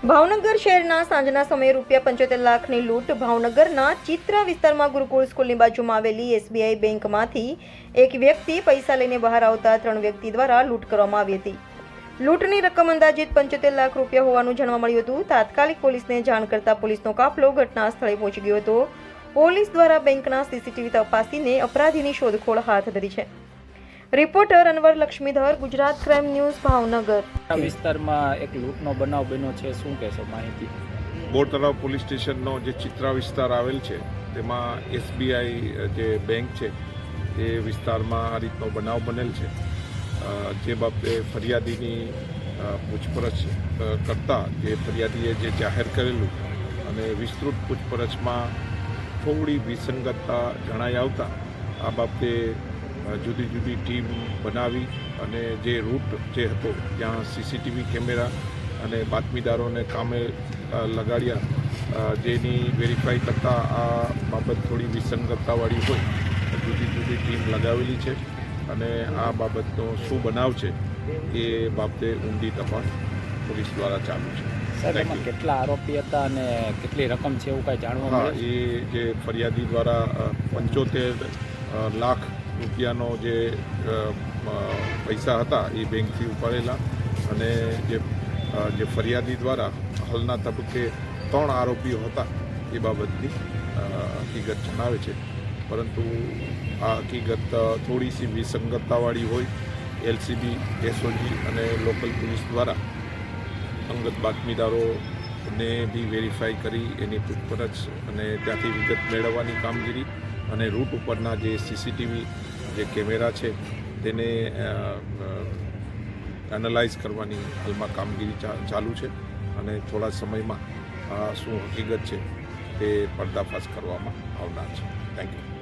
ભાવનગર શહેરના સાંજના સમયે રૂપિયા પંચોતેર લાખની લૂંટ ભાવનગરના ચિત્રા વિસ્તારમાં ગુરુકુળ સ્કૂલની બાજુમાં આવેલી એસબીઆઈ બેંકમાંથી એક વ્યક્તિ પૈસા લઈને બહાર આવતા ત્રણ વ્યક્તિ દ્વારા લૂંટ કરવામાં આવી હતી. લૂંટની રકમ અંદાજિત પંચોતેર લાખ રૂપિયા હોવાનું જાણવા મળ્યું હતું. તાત્કાલિક પોલીસને જાણ કરતા પોલીસનો કાફલો ઘટના સ્થળે પહોંચી ગયો હતો. પોલીસ દ્વારા બેંકના સીસીટીવી તપાસીને અપરાધીની શોધખોળ હાથ ધરી છે. Reporter Anwar Laxmidhar Gujarat crime news Bhavnagar. આ વિસ્તારમાં એક લૂંટનો બનાવ બન્યો છે. શું કહેશો માહિતી? બોર તળાવ પોલીસ સ્ટેશનનો જે ચિત્રા વિસ્તાર આવેલ છે તેમાં એસબીઆઈ જે બેંક છે એ વિસ્તારમાં આ રીતનો બનાવ બનેલ છે. જે બાબતે ફરિયાદીની પૂછપરછ કરતા જે ફરિયાદીએ જે જાહેર કરેલું અને વિસ્તૃત પૂછપરછમાં થોડી વિસંગતતા જણાઈ આવતા આ બાબતે જુદી જુદી ટીમ બનાવી અને જે રૂટ જે હતો ત્યાં સીસીટીવી કેમેરા અને બાતમીદારોને કામે લગાડ્યા. જેની વેરીફાઈ કરતાં આ બાબત થોડી વિસંગતતાવાળી હોય. જુદી જુદી ટીમ લગાવેલી છે અને આ બાબતનો શું બનાવ છે એ બાબતે ઊંડી તપાસ પોલીસ દ્વારા ચાલુ છે. સર એમાં કેટલા આરોપી હતા અને કેટલી રકમ છે એવું કાંઈ જાણવા મળે એ જે ફરિયાદી દ્વારા પંચોતેર લાખ રૂપિયાનો જે પૈસા હતા એ બેંકથી ઉપાડેલા અને જે જે ફરિયાદી દ્વારા હાલના તબક્કે ત્રણ આરોપીઓ હતા એ બાબતની હકીકત જણાવે છે. પરંતુ આ હકીકત થોડીસી વિસંગતતાવાળી હોય, એલસીબી, એસઓજી અને લોકલ પોલીસ દ્વારા અંગત બાતમીદારોને બી વેરીફાઈ કરી એની પૂછપરછ અને ત્યાંથી વિગત મેળવવાની કામગીરી અને રૂટ ઉપરના જે સીસીટીવી જે કેમેરા છે, તેને એનાલાઇઝ કરવાની હાલમાં કામગીરી ચાલુ છે અને થોડા સમયમાં શું હકીકત છે તે પર્દાફાશ કરવામાં આવનાર છે. Thank you